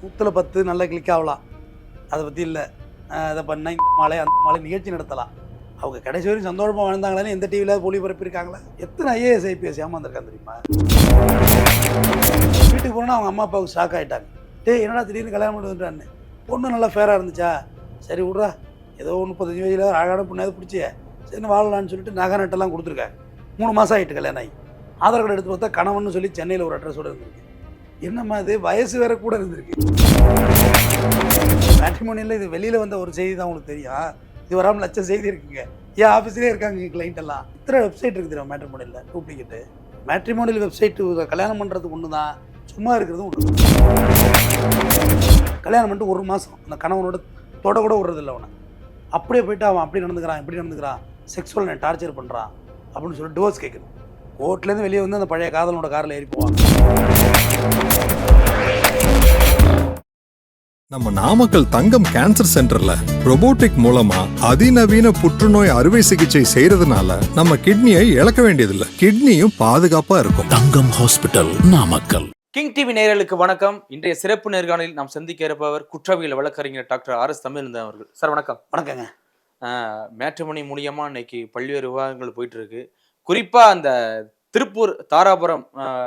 நூற்றில் பத்து நல்லா கிளிக் ஆகலாம். அதை பற்றி இல்லை. அதை பண்ணால் இந்த மாலை அந்த மாலை நிகழ்ச்சி நடத்தலாம். அவங்க கடைசி வரையும் சந்தோஷமாக வாழ்ந்தாங்களான்னு எந்த டிவியில் ஒளிபரப்பியிருக்காங்களா? எத்தனை ஐஏஎஸ் ஐபிஎஸ் ஏமாந்துருக்காங்க தெரியுமா? வீட்டுக்கு போனால் அவங்க அம்மா அப்பாவுக்கு ஷாக் ஆகிட்டாங்க டேய் என்னடா திடீர்னு கல்யாணம் பண்ணுறான்னு பொண்ணு நல்லா ஃபேராக இருந்துச்சா? சரி விட்றா. ஏதோ முப்பத்தஞ்சு வயதில் அழகான பொண்ணாவது பிடிச்சி சரி வாழலான்னு சொல்லிட்டு நகை நட்டெல்லாம் கொடுத்துருக்காங்க. மூணு மாதம் ஆகிட்டு கல்யாணம் ஆகி. ஆதார் கார்டு எடுத்து பார்த்தா கணவன் சொல்லி சென்னையில் ஒரு அட்ரஸோடு இருந்திருக்கு. என்னம்மா இது? வயசு வேற கூட இருந்திருக்கு. மேட்ரிமோனியில் இது வெளியில் வந்த ஒரு செய்தி தான் உங்களுக்கு தெரியும் இது வராமல் லட்சம் செய்தி இருக்குங்க. ஏன் ஆஃபீஸ்லேயே இருக்காங்க கிளைண்ட் எல்லாம்? இத்தனை வெப்சைட் இருக்குது தெரியும் மேட்ரிமோனியில் டூப்ளிகேட்டு மேட்ரிமோனியல் வெப்சைட்டு கல்யாணம் பண்ணுறதுக்கு ஒன்று தான் சும்மா இருக்கிறது ஒன்று கல்யாணம் பண்ணிட்டு ஒரு மாதம் அந்த கணவனோட தொட கூட விடுறதில்ல அவனை. அப்படியே போயிட்டு அவன் அப்படி நடந்துக்கிறான் இப்படி நடந்துக்கிறான். செக்ஸுவல் நான் டார்ச்சர் பண்ணுறான் அப்படின்னு சொல்லி டிவோர்ஸ் கேட்கணும். கோர்ட்லேருந்து வெளியே வந்து அந்த பழைய காதலனோட காரில் ஏறி போவாங்க. நம்ம நாமக்கல் தங்கம் கேன்சர் சென்டர்ல robotic மூலமா அதிநவீன புற்றுநோய் அறுவை சிகிச்சை செய்யறதுனால நம்ம கிட்னியை இழக்க வேண்டியதில்லை. கிட்னியும் பாதுகாப்பா இருக்கும். Thangam hospital Namakkal. King TV நேயர்களுக்கு வணக்கம். இன்றைய சிறப்பு நேர்காணலில் நாம் சந்திக்க இருப்பவர் குற்றவியல் வழக்கறிஞர் டாக்டர் ஆர் எஸ் தமிழ்ந்தன் அவர்கள். சார் வணக்கம். வணக்கங்க. மேட்ரிமணி மூலியமா இன்னைக்கு பல்வேறு விவாதங்கள் போயிட்டு இருக்கு. குறிப்பா அந்த திருப்பூர் தாராபுரம்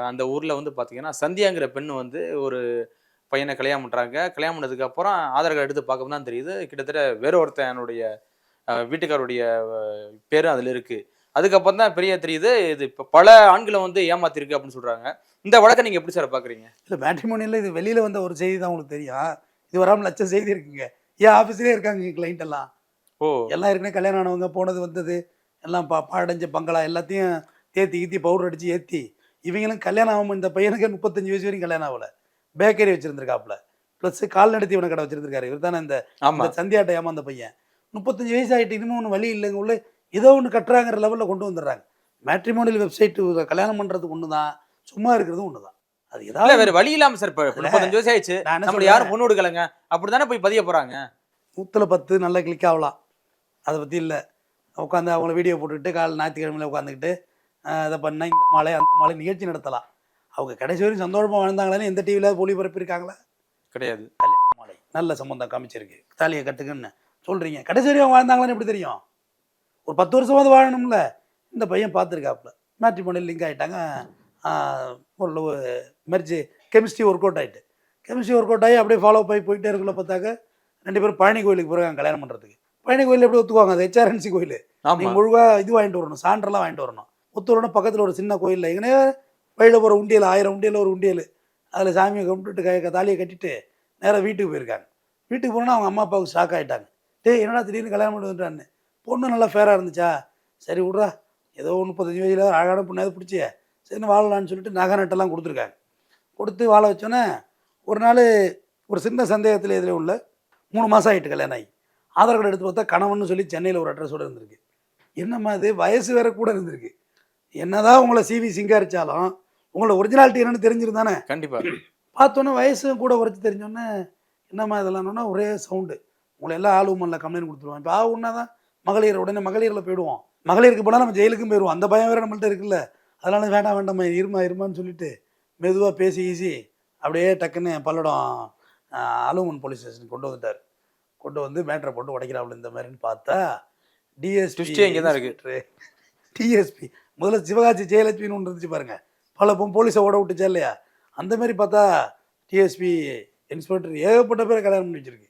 அந்த ஊர்ல வந்து பாத்தீங்கன்னா சந்தியாங்கிற பெண் வந்து ஒரு பையனை கல்யாணம் பண்றாங்க. கல்யாணம் பண்ணதுக்கு அப்புறம் ஆதார் கார்டு எடுத்து பார்க்க தான் தெரியுது. கிட்டத்தட்ட வேற ஒருத்தனுடைய வீட்டுக்காரருடைய பேரு அதுல இருக்கு. அதுக்கப்புறம் தான் பெரிய தெரியுது இது இப்ப பல ஆண்களை வந்து ஏமாத்திருக்கு அப்படின்னு சொல்றாங்க. இந்த வழக்கை நீங்க எப்படி சார் பாக்குறீங்க இல்லை மேட்ரிமோனியில் இது வெளியில் வந்த ஒரு செய்தி தான் உங்களுக்கு தெரியும். இது வராமல் லட்சம் செய்தி இருக்குங்க. ஏன் ஆஃபீஸ்லேயே இருக்காங்க கிளைண்ட் எல்லாம்? ஓ. எல்லாம் ஏற்கனவே கல்யாணம் ஆனவங்க போனது வந்தது எல்லாம் பா பாடஞ்ச பங்களா எல்லாத்தையும் தேத்தி கீத்தி பவுடர் அடித்து ஏற்றி இவங்களும் கல்யாணம் ஆகாம இந்த பையனுக்கு முப்பத்தஞ்சு வயசு வரைக்கும் கல்யாணம் ஆகல. பேக்கரி வச்சிருந்திருக்காப்புல. ப்ளஸ் கால் நடத்தி இவனை கடை வச்சிருந்திருக்காரு. இவர் தானே இந்த சந்தியாட்ட ஏமாந்த பையன். முப்பத்தஞ்சு வயசு ஆகிட்டு இன்னமும் ஒன்று வழி இல்லைங்க உள்ள ஏதோ ஒன்று கட்டுறாங்கிற லெவலில் கொண்டு வந்துடுறாங்க. மேட்ரிமோனியல் வெப்சைட்டு கல்யாணம் பண்ணுறதுக்கு ஒன்று தான் சும்மா இருக்கிறதும் ஒன்று தான் அது ஏதாவது வேற வழி இல்லாம சார் இப்ப. முப்பத்தஞ்சு வயசு ஆயிடுச்சு. சொல்றேன்? யாரும் பொண்ணு கொடுக்கலங்க. அப்படித்தானே போய் பதிய போறாங்க? நூற்றில் பத்து நல்ல கிளிக் ஆகலாம். அதை பற்றி இல்லை. உட்காந்து அவங்கள வீடியோ போட்டுக்கிட்டு காலை ஞாயிற்றுக்கிழமையில உட்காந்துக்கிட்டு இதை பண்ண இந்த மாலை அந்த மாலை நிகழ்ச்சி நடத்தலாம். அவங்க கடைசி வரையும் சந்தோஷமாக வாழ்ந்தாங்களான்னு எந்த டிவியில் ஒளிபரப்பியிருக்காங்களா கிடையாது. கல்யாண மாலை நல்ல சம்பந்தம் காமிச்சிருக்கு. தாலியை கட்டுக்குன்னு சொல்கிறீங்க கடைசி வரையும் அவங்க வாழ்ந்தாங்களான்னு எப்படி தெரியும்? ஒரு பத்து வருஷமாவது வாழணும்ல. இந்த பையன் பார்த்துருக்காப்புல. மேட்ரிமோனியில் லிங்க் ஆகிட்டாங்க ஒரு மெர்ஜி கெமிஸ்ட்ரி ஒர்க் அவுட் ஆகிட்டு கெமிஸ்ட்ரி ஒர்க் அவுட் ஆகி அப்படியே ஃபாலோ பண்ணி போயிட்டே இருக்குள்ள பார்த்தாக்க ரெண்டு பேரும் பழனி கோயிலுக்கு போகிறாங்க கல்யாணம் பண்ணுறதுக்கு பழனி கோயில் எப்படி ஒத்துக்குவாங்க? அது ஹெச்ஆர்என்சி கோயில். நீங்கள் முழுவாக இது வாங்கிட்டு வரணும். சான்றெல்லாம் வாங்கிட்டு வரணும். முத்தூரோட பக்கத்தில் ஒரு சின்ன கோயிலில் எங்கனே வழியில் போகிற உண்டியல் ஆயிரம் உண்டியல் ஒரு உண்டியல். அதில் சாமியை கும்பிட்டுட்டு க தாலியை கட்டிட்டு நேராக வீட்டுக்கு போயிருக்காங்க. வீட்டுக்கு போனோன்னா அவங்க அம்மா அப்பாவுக்கு ஷாக் ஆகிட்டாங்க டேய் என்னடா திடீர்னு கல்யாணம் பண்ணி வந்துட்டான்னு? பொண்ணு நல்லா ஃபேராக இருந்துச்சா? சரி விட்றா. ஏதோ முப்பத்தஞ்சு வயசில் அழகான பொண்ணாவது பிடிச்சி சரி வாழலான்னு சொல்லிட்டு நகை நட்டெல்லாம் கொடுத்துருக்காங்க. கொடுத்து வாழ வச்சோன்னே ஒரு நாள் ஒரு சின்ன சந்தேகத்தில் இதில் உள்ள மூணு மாதம் ஆகிட்டு கல்யாணம் ஆகி. ஆதார் கார்டு எடுத்து பார்த்தா கணவன் சொல்லி சென்னையில் ஒரு அட்ரஸோடு இருந்திருக்கு. என்னம்மா இது? வயசு வேற கூட இருந்திருக்கு. என்னதான் உங்களை சிவி சிங்காரிச்சாலும் உங்களோட ஒரிஜினாலிட்டி என்னன்னு தெரிஞ்சிருந்தானே? கண்டிப்பா. பார்த்தோன்னே வயசும் கூட உரைச்சி தெரிஞ்சோன்னே என்னம்மா இதெல்லாம்னா ஒரே சவுண்டு உங்களை எல்லாம் ஆள் உமனில் கம்ப்ளைண்ட் கொடுத்துருவோம் இப்போ ஆ தான் மகளிர் உடனே மகளிரில் போயிடுவோம் மகளிருக்கு போனால் நம்ம ஜெயிலுக்கும் போயிடுவோம் அந்த பயம் வேறு நம்மள்ட்ட இருக்குல்ல. அதனால வேண்டாம் வேண்டாம்மா இருமா இருமான்னு சொல்லிட்டு மெதுவாக பேசி ஈசி அப்படியே டக்குன்னு பல்லடம் அலுமன் போலீஸ் ஸ்டேஷன் கொண்டு வந்துட்டார். கொண்டு வந்து மேட்ரை போட்டு உடைக்கிறாப்புல இந்த மாதிரின்னு பார்த்தா டிஎஸ்பி ஏ இங்கதான் இருக்கு. டிஎஸ்பி முதல்ல சிவகாசி ஜெயலட்சுமின்னு ஒன்று இருந்துச்சு பாருங்க. பல பொம் போலீஸை ஓட விட்டுச்சா இல்லையா? அந்த மாதிரி பார்த்தா டிஎஸ்பி இன்ஸ்பெக்டர் ஏகப்பட்ட பேரை கல்யாணம் பண்ணி வச்சிருக்கு.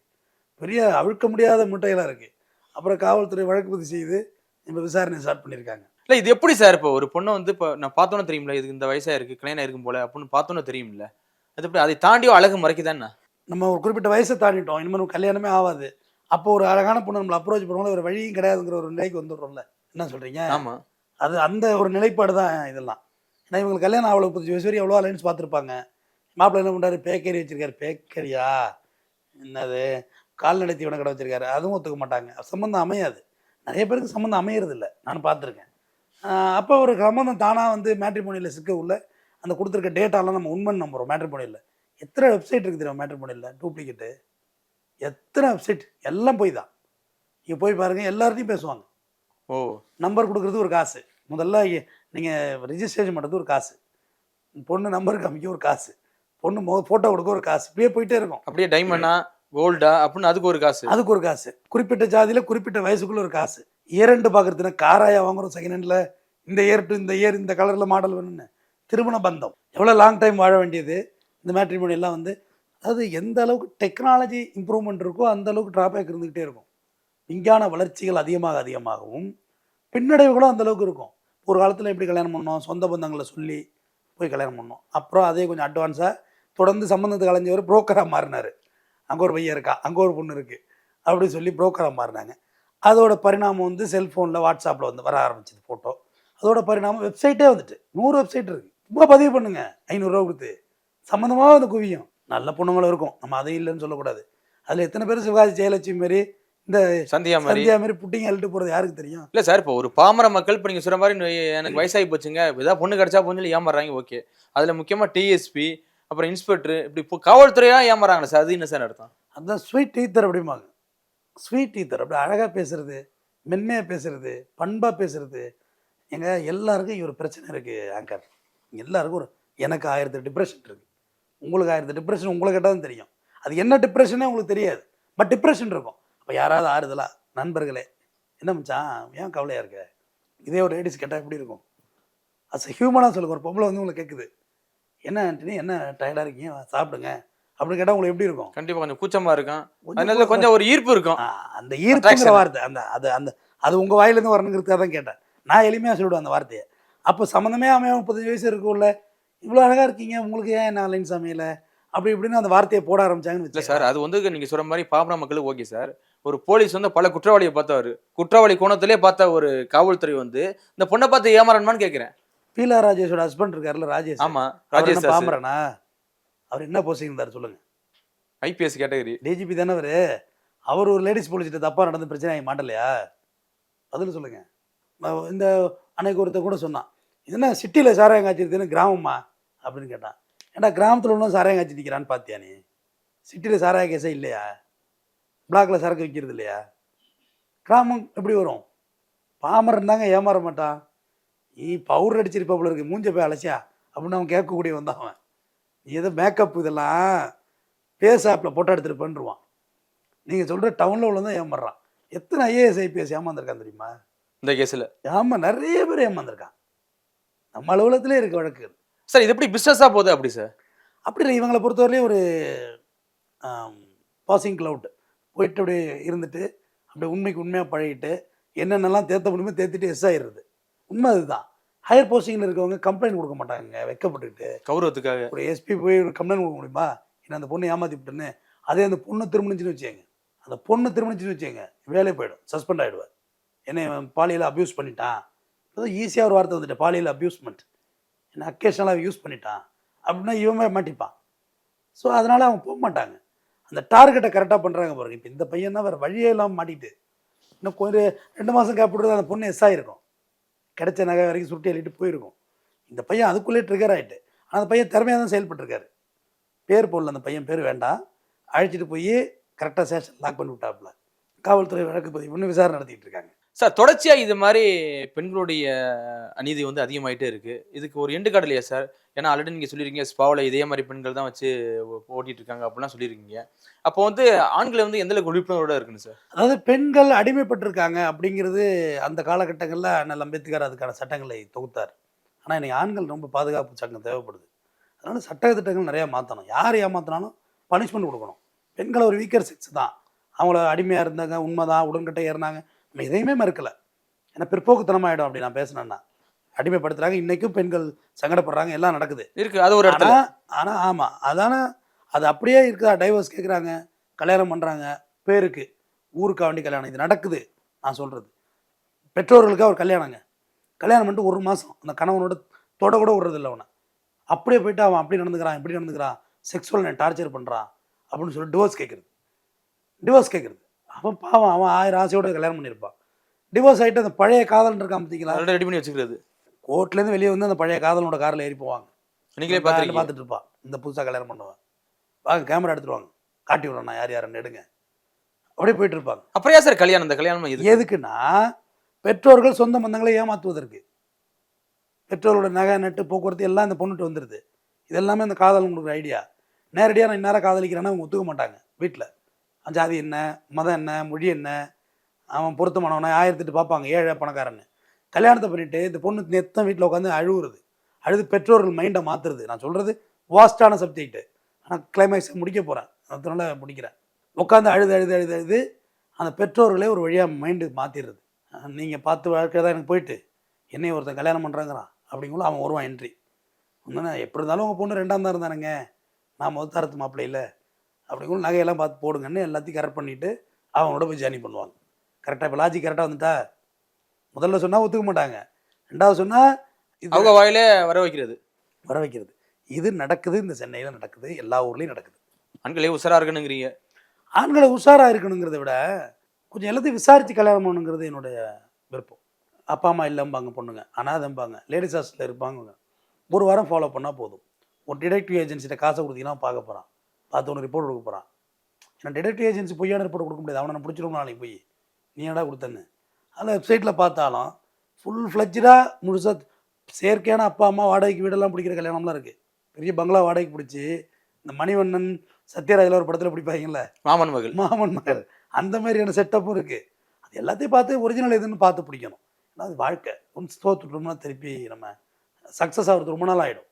பெரிய அவிழ்க்க முடியாத முட்டைகளாக இருக்குது அப்புறம் காவல்துறை வழக்கு பதிவு செய்து இப்போ விசாரணை ஸ்டார்ட் பண்ணியிருக்காங்க. இல்ல இது எப்படி சார் இப்போ ஒரு பொண்ணை வந்து இப்போ நான் பார்த்தோன்னே தெரியும்ல இதுக்கு இந்த வயசா இருக்கு கல்யாணம் இருக்கும் போல அப்படின்னு பார்த்தோன்னே தெரியும்ல? அது எப்படி அதை தாண்டியும் அழகு மறைக்குதானே? நம்ம ஒரு குறிப்பிட்ட வயசை தாண்டிட்டோம். இனிமேல் கல்யாணமே ஆகாது. அப்போ ஒரு அழகான பொண்ணு நம்மளை அப்ரோச் பண்ணுவோம் ஒரு வழியும் கிடையாதுங்கிற ஒரு நிலைக்கு வந்துடுறோம்ல. என்ன சொல்கிறீங்க ஆமா. அது அந்த ஒரு நிலைப்பாடு தான் இதெல்லாம். ஏன்னா இவங்களுக்கு கல்யாணம் அவ்வளோ முப்பத்தஞ்சு வயசு வரையும் எவ்வளோ அலைன்ஸ் பார்த்துருப்பாங்க. மாப்பிள்ளை என்ன பண்ணுறாரு பேக்கரி வச்சிருக்காரு. பேக்கரியா? என்னது? கால்நடை தீவன கடை வச்சிருக்காரு. அதுவும் ஒத்துக்க மாட்டாங்க. சம்மந்தம் அமையாது. நிறைய பேருக்கு சம்மந்தம் அமையறது இல்லை நான் பார்த்துருக்கேன் அப்போ ஒரு சம்மந்தம் தானாக வந்து மேட்ரிமோனியில் சிக்க உள்ள அந்த கொடுத்துருக்க டேட்டாலாம் நம்ம உண்மை நம்புகிறோம் மேட்ரிமோனியில் எத்தனை வெப்சைட் இருக்குது தெரியுமா மேட்ரிமோனியில் டூப்ளிகேட்டு எத்தனை வெப்சைட் எல்லாம் போய் தான். இங்கே போய் பாருங்கள் எல்லார்ட்டையும் பேசுவாங்க. ஓ. நம்பர் கொடுக்குறது ஒரு காசு. முதல்ல நீங்கள் ரிஜிஸ்ட்ரேஷன் பண்ணுறது ஒரு காசு. பொண்ணு நம்பர் காமிக்க ஒரு காசு. பொண்ணு மோ ஃபோட்டோ கொடுக்க ஒரு காசு. இப்படியே போயிட்டே இருக்கும். அப்படியே டைமண்டா கோல்டா அப்படின்னு அதுக்கு ஒரு காசு. அதுக்கு ஒரு காசு. குறிப்பிட்ட ஜாதியில் குறிப்பிட்ட வயசுக்குள்ள ஒரு காசு. இரண்டு பார்க்குறதுனா காராயா வாங்குறோம் செகண்ட் ஹேண்டில் இந்த இயர் டு இந்த இயர் இந்த கலரில் மாடல் வேணும்னு. திருமண பந்தம். எவ்வளோ லாங் டைம் வாழ வேண்டியது? இந்த மேட்ரிமோனி எல்லாம் வந்து அதாவது எந்த அளவுக்கு டெக்னாலஜி இம்ப்ரூவ்மெண்ட் இருக்கோ அந்த அளவுக்கு ட்ராபேக் இருந்துக்கிட்டே இருக்கும். விஞ்ஞான வளர்ச்சிகள் அதிகமாக அதிகமாகவும் பின்னடைவுகளும் அந்த அளவுக்கு இருக்கும். ஒரு காலத்தில் எப்படி கல்யாணம் பண்ணோம்? சொந்த பந்தங்களை சொல்லி போய் கல்யாணம் பண்ணோம். அப்புறம் அதே கொஞ்சம் அட்வான்ஸாக தொடர்ந்து சம்மந்தத்தை கலைஞ்சவர் புரோக்கராக மாறினார். அங்கே ஒரு பையன் இருக்கா? அங்கே ஒரு பொண்ணு இருக்குது அப்படி சொல்லி புரோக்கராக மாறினாங்க. அதோட பரிணாமம் வந்து செல்ஃபோனில் வாட்ஸ்அப்பில் வந்து வர ஆரம்பிச்சது ஃபோட்டோ அதோட பரிணாமம் வெப்சைட்டே வந்துட்டு. நூறு வெப்சைட் இருக்குது சும்மா பதிவு பண்ணுங்க. ஐநூறுரூவா கொடுத்து. சம்மந்தமாக வந்து குவியும். நல்ல பொண்ணுங்களும் இருக்கும். நம்ம அதையும் இல்லைன்னு சொல்லக்கூடாது. அதில் எத்தனை பேர் சிவாஜி ஜெயலட்சுமி மாரி இந்த சந்தியா மாதிரி. சந்தியா மாதிரி புட்டிங்க அள்ளிட்டு போகிறது யாருக்கு தெரியும்? இல்ல சார் இப்போ ஒரு பாமர மக்கள் இப்போ நீங்க சொல்ற மாதிரி எனக்கு வயசாகி போச்சுங்க. ஏதாவது பொண்ணு கிடைச்சா போன்னு சொல்லி ஏமாறுறாங்க ஓகே அதுல முக்கியமா டிஎஸ்பி அப்புறம் இன்ஸ்பெக்டர் இப்படி இப்போ காவல்துறையா ஏமாறாங்க சார் அது என்ன சார் அர்த்தம்? அதுதான் ஸ்வீட் டீத்தர் அப்படிம்பாங்க. ஸ்வீட் டீத்தர் அப்படி அழகாக பேசுறது மென்மையாக பேசுறது பண்பாக பேசுறது. எங்க எல்லாருக்கும் இவர் பிரச்சனை இருக்குது ஆங்கர் எல்லாருக்கும் ஒரு எனக்கு ஆயிரத்து டிப்ரெஷன் இருக்குது உங்களுக்கு ஆயிரத்து டிப்ரெஷன் உங்களுக்கு கேட்டால் தான் தெரியும். அது என்ன டிப்ரெஷனே உங்களுக்கு தெரியாது. பட் டிப்ரெஷன் இருக்கும். அப்போ யாராவது ஆறுதலா? நண்பர்களே. என்ன மச்சான் ஏன் கவலையாக இருக்க? இதே ஒரு லேடிஸ் கேட்டால் எப்படி இருக்கும்? அஸ் ஹியூமனாக சொல்லுங்க ஒரு பொம்பளை வந்து உங்களுக்கு கேட்குது என்ன ஆண்டனி என்ன டயர்டாக இருக்கீங்க? சாப்பிடுங்க. அப்படின்னு கேட்டால் உங்களுக்கு எப்படி இருக்கும்? கண்டிப்பா கொஞ்சம் கூச்சமா இருக்கும். கொஞ்சம் அதனால கொஞ்சம் ஒரு ஈர்ப்பு இருக்கும். அந்த ஈர்ப்புங்கிற Attraction. வார்த்தை அந்த அது அந்த அது உங்கள் வாயிலேருந்து வரணுங்கிறதுக்காக தான் கேட்டேன். நான் எளிமையாக சொல்லிவிடுவேன் அந்த வார்த்தையை. அப்போ சம்மந்தமே அமைய முப்பத்தஞ்சு வயசு இருக்கும்ல இவ்வளோ அழகாக இருக்கீங்க உங்களுக்கு ஏன் என்ன லைன் சமையல அப்படி இப்படின்னு அந்த வார்த்தையை போட ஆரம்பிச்சாங்கன்னு இல்ல சார் அது வந்து நீங்க சொல்ற மாதிரி பாமர மக்களுக்கு ஓகே சார். ஒரு போலீஸ் வந்து பல குற்றவாளியை பார்த்தவர். குற்றவாளி கோணத்திலே பார்த்த ஒரு காவல்துறை வந்து இந்த பொண்ணை பார்த்து ஏமாறணுமான்னு கேக்குறேன் பீலா ராஜேஷோட ஹஸ்பண்ட் இருக்காருல்ல ராஜேஷ். ஆமா ராஜேஷ் பாம்பரனா அவர் என்ன போஸ்டிங் இருந்தார் சொல்லுங்க. ஐபிஎஸ் கேட்டகரி டிஜிபி தானே அவர்? அவர் ஒரு லேடிஸ் போலீஸ்கிட்ட தப்பாக நடந்து பிரச்சனை ஆகி மாட்டலையா? பதில் சொல்லுங்க. இந்த அன்னைக்கு ஒருத்தர் கூட சொன்னான். இது என்ன சிட்டியில் சாராயம் காய்ச்சிருதுன்னு கிராமமா அப்படின்னு கேட்டான். ஏன்டா கிராமத்தில் ஒன்றும் சாராயம் காய்ச்சி நிற்கிறான்னு பார்த்தியா நீ? சிட்டியில் சாராய கேஸே இல்லையா? பிளாக்ல சரக்கு விற்கிறது இல்லையா? கிராமம் எப்படி வரும்? பாமரன் தாங்க ஏமாற மாட்டான். நீ பவுடர் அடிச்சிருப்பா போல இருக்கு மூஞ்ச போய் அலசியா? அப்படின்னு அவன் கேட்கக்கூடிய வந்தான் அவன். நீ ஏதோ மேக்கப் இதெல்லாம் பேஸ் ஆப்பில் போட்டோ எடுத்துகிட்டு பண்ணுருவான் நீங்கள் சொல்கிற டவுனில் உள்ள தான் ஏமாறுறான் எத்தனை ஐஏஎஸ் ஐபிஎஸ் ஏமாந்துருக்கான் தெரியுமா? இந்த கேஸ்ல. ஆமாம் நிறைய பேர் ஏமாந்துருக்கான். நம்ம அலுவலகத்திலே இருக்க வழக்கு சார் இது எப்படி பிசினஸா போகுது அப்படி சார்? அப்படி இவங்களை பொறுத்தவரையிலே ஒரு பாசிங் க்ளவுட் போயிட்டு அப்படியே இருந்துட்டு அப்படியே உண்மைக்கு உண்மையாக பழகிட்டு என்னென்னலாம் தேத்த முடியுமோ தேத்திட்டு எஸ் ஆயிடுறது. உண்மை அதுதான். ஹையர் போஸ்டிங்கில் இருக்கவங்க கம்ப்ளைண்ட் கொடுக்க மாட்டாங்க வெக்கப்பட்டுக்கிட்டு. கௌரவத்துக்காக. ஒரு எஸ்பி போய் ஒரு கம்ப்ளைண்ட் கொடுக்க முடியுமா? என்ன அந்த பொண்ணை ஏமாத்தி விட்டுன்னு அதே அந்த பொண்ணு திருமணிச்சுன்னு வச்சுங்க அந்த பொண்ணு திருமணிச்சுன்னு வச்சுங்க வேலையை போயிடும் சஸ்பெண்ட் ஆகிடுவார் என்னை பாலியல் அப்யூஸ் பண்ணிட்டான். அதான் ஈஸியாக ஒரு வார்த்தை வந்துட்டு பாலியல் அப்யூஸ்மெண்ட் என்ன அக்கேஷனலாக யூஸ் பண்ணிட்டான். அப்படின்னா இவன் மாட்டிப்பான். ஸோ அதனால் அவங்க போக மாட்டாங்க. அந்த டார்கெட்டை கரெக்டாக பண்ணுறாங்க பாருங்க. இப்போ இந்த பையன் தான் வேறு வழியே இல்லாமல் மாட்டிட்டு. இன்னும் கொஞ்சம் ரெண்டு மாதம் கேப்பிட்டு அந்த பொண்ணு எஸ் ஆகிருக்கும் கிடைச்ச நகை வரைக்கும் சுருட்டி எழுதிட்டு போயிருக்கும். இந்த பையன் அதுக்குள்ளே ட்ரிகர் ஆகிட்டு ஆனால் அந்த பையன் திறமையாக தான் செயல்பட்டுருக்காரு. பேர் போடல அந்த பையன் பேர் வேண்டாம். அழைச்சிட்டு போய் கரெக்டாக ஸ்டேஷன் லாக் பண்ணி விட்டாப்புல காவல்துறை வழக்கு பதிவு பண்ணி விசாரணை நடத்திட்டு இருக்காங்க. சார் தொடர்ச்சியா இது மாதிரி பெண்களுடைய அநீதி வந்து அதிகமாயிட்டே இருக்கு. இதுக்கு ஒரு எண்டு காடு இல்லையா சார்? ஏன்னா ஆல்ரெடி நீங்க சொல்லியிருக்கீங்க ஸ்பாவில் இதே மாதிரி பெண்கள் தான் வச்சு ஓட்டிட்டு இருக்காங்க அப்படிலாம் சொல்லியிருக்கீங்க. அப்போ வந்து ஆண்களை வந்து எந்த அளவுக்கு விழிப்புணர்வோட இருக்குன்னு சார்? அதாவது பெண்கள் அடிமைப்பட்டிருக்காங்க அப்படிங்கிறது அந்த காலகட்டங்களில் அண்ணல் அம்பேத்கர் அதுக்கான சட்டங்களை தொகுத்தார். ஆனால் இன்னைக்கு ஆண்கள் ரொம்ப பாதுகாப்பு சட்டம் தேவைப்படுது. அதனால சட்ட திட்டங்கள் நிறையா மாற்றணும் யார் ஏமாத்தினாலும் பனிஷ்மெண்ட் கொடுக்கணும். பெண்களை ஒரு வீக்கர் செக்ஸ் தான். அவங்கள அடிமையாக இருந்தாங்க உண்மைதான் உடன்கட்டை ஏறினாங்க. நம்ம எதையுமே மறுக்கலை. ஏன்னா பிற்போக்குத்தனமாயிடும் அப்படி நான் பேசினேன்னா. அடிமைப்படுத்துறாங்க. இன்னைக்கும் பெண்கள் சங்கடப்படுறாங்க. எல்லாம் நடக்குது. இருக்கு. அது ஒரு இடத்துல. ஆனா ஆனா ஆமா. அதான அது அப்படியே இருக்குதா? டைவர்ஸ் கேட்குறாங்க கல்யாணம் பண்றாங்க. பேருக்கு. ஊருக்கா வேண்டி கல்யாணம். இது நடக்குது. நான் சொல்றது. பெற்றோர்களுக்காக ஒரு கல்யாணங்க. கல்யாணம் பண்ணிட்டு ஒரு மாசம். அந்த கணவனோட தொட கூட விடுறது இல்லை அவனை. அப்படியே போயிட்டு அவன் அப்படி நடந்துக்கிறான் இப்படி நடந்துக்கிறான். செக்ஸுவல் டார்ச்சர் பண்றான். அப்படின்னு சொல்லி டிவோர்ஸ் கேட்குறது டிவோர்ஸ் கேட்குறது அவன் பாவம் அவன் ஆயிரம் ஆசையோட கல்யாணம் பண்ணியிருப்பான் டிவோர்ஸ் ஆகிட்டு அந்த பழைய காதல் இருக்கான் பார்த்தீங்களா ஆல்ரெடி ரெடி பண்ணி வச்சுக்கிறது. கோர்ட்லேருந்து வெளியே வந்து அந்த பழைய காதலனோட காரில் ஏறி போவாங்க. நீங்களே பார்த்துருக்கீங்க. பார்த்துட்டு இருப்பா. இந்த புதுசாக கல்யாணம் பண்ணுவேன். வாங்க கேமரா எடுத்துட்டு வாங்க. காட்டி விடுறேன் நான். யார் யாருன்னு எடுங்க. அப்படியே போயிட்டு இருப்பாங்க. அப்புறம் சார் கல்யாணம்? இந்த கல்யாணம் எது எதுக்குன்னா பெற்றோர்கள் சொந்த பந்தங்களை ஏமாத்துவதற்கு. பெற்றோர்களோட நகை நட்டு போக்குவரத்து எல்லாம் இந்த பொண்ணுட்டு வந்துடுது இதெல்லாமே இந்த காதல் கொடுக்குற ஐடியா நேரடியாக நான் இந்நேரம் காதலிக்கிறேன்னா அவங்க ஒத்துக்க மாட்டாங்க வீட்டில் ஜாதி என்ன மதம் என்ன மொழி என்ன அவன் பொருத்தமானவனை ஆயிரத்திட்டு பார்ப்பாங்க ஏழை பணக்காரன்னு. கல்யாணத்தை பண்ணிட்டு இந்த பொண்ணு நெத்தம் வீட்டில் உட்காந்து அழுவுறது. அழுது பெற்றோர்கள் மைண்டை மாற்றுறது நான் சொல்கிறது வாஸ்டான சப்ஜெக்ட்டு ஆனால் கிளைமேக்ஸ் முடிக்க போகிறேன் அதனால முடிக்கிறேன். உட்காந்து அழுது அழுது அழுது அழுது அந்த பெற்றோர்களே ஒரு வழியாக மைண்டு மாற்றிடுறது நீங்கள் பார்த்து வாழ்க்கை தான் எனக்கு போயிட்டு என்னை ஒருத்தன் கல்யாணம் பண்ணுறாங்கிறான் அப்படிங்குள்ள அவன் வருவான் என்ட்ரி ஒன்றுனா எப்படி இருந்தாலும் உங்கள் பொண்ணு ரெண்டாம் தான் இருந்தானுங்க. நான் முதல் தரத்து மாப்பிள்ளை இல்லை. அப்படிங்குள்ள நகையெல்லாம் பார்த்து போடுங்கன்னு எல்லாத்தையும் கரெக்ட் பண்ணிவிட்டு அவங்களோட போய் ஜேர்னி பண்ணுவாங்க. கரெக்டாக இப்போ லாஜிக் கரெக்டாக வந்துட்டா? முதல்ல சொன்னால் ஒத்துக்க மாட்டாங்க. ரெண்டாவது சொன்னால் இது அவங்க வாயிலே வர வைக்கிறது. வர வைக்கிறது. இது நடக்குது இந்த சென்னையில் நடக்குது எல்லா ஊர்லேயும் நடக்குது. ஆண்களே உஷாரா இருக்கணுங்கிறீங்க. ஆண்களை உஷாராக இருக்கணுங்கிறத விட கொஞ்சம் எல்லாத்தையும் விசாரித்து கல்யாணம் பண்ணணுங்கிறது என்னுடைய விருப்பம். அப்பா அம்மா இல்லைம்பாங்க பொண்ணுங்க. அனாதம்பாங்க. லேடிஸ் ஹாஸ்டலில் இருப்பாங்க ஒரு வாரம் ஃபாலோ பண்ணால் போதும். ஒரு டிடெக்டிவ் ஏஜென்சிட்ட காசை கொடுத்தீங்கன்னா பார்க்க போகிறான் பார்த்து ஒன்று ரிப்போர்ட் கொடுக்க போகிறான் ஏன்னா டிடெக்டிவ் ஏஜென்சி பொய்யான ரிப்போர்ட் கொடுக்க முடியாது. அவனை நான் பிடிச்சிருவோம் நாளைக்கு போய். நீ என்னடா கொடுத்தன்னு. அதில் வெப்சைட்டில் பார்த்தாலும் ஃபுல் ஃப்ளெஜ்டாக முழுசாக செயற்கையான அப்பா அம்மா வாடகைக்கு வீடெல்லாம் பிடிக்கிற கல்யாணம்லாம் இருக்குது பெரிய பங்களா வாடகைக்கு பிடிச்சி இந்த மணிவண்ணன் சத்யராஜில் ஒரு படத்தில் பிடிப்பாங்கல்ல? மாமன் மகள். மாமன் மகள். அந்த மாதிரியான செட்டப்பும் இருக்குது அது எல்லாத்தையும் பார்த்து ஒரிஜினல் எதுன்னு பார்த்து பிடிக்கணும். ஏன்னா அது வாழ்க்கை. தோத்துட்டோம்னா திருப்பி நம்ம சக்ஸஸ் ஆகிறது ரொம்ப நாள் ஆகிடும்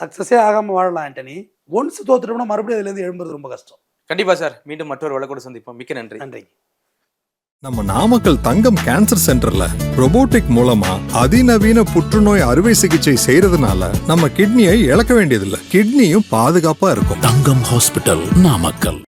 சக்ஸஸே ஆகாமல் வாழலாம் ஆண்டனி. ஒன்ஸ் தோத்துட்டோம்னா மறுபடியும் அதுலேருந்து எழும்புறது ரொம்ப கஷ்டம். கண்டிப்பா சார். மீண்டும் மற்றொரு வழக்கோடு சந்திப்போம். மிக்க நன்றி. நன்றி. நம்ம நாமக்கல் தங்கம் கேன்சர் சென்டர்ல robotic மூலமா அதிநவீன புற்றுநோய் அறுவை சிகிச்சை செய்யறதுனால நம்ம கிட்னியை இழக்க வேண்டியதில்லை. கிட்னியும் பாதுகாப்பா இருக்கும். தங்கம் ஹாஸ்பிட்டல் நாமக்கல்.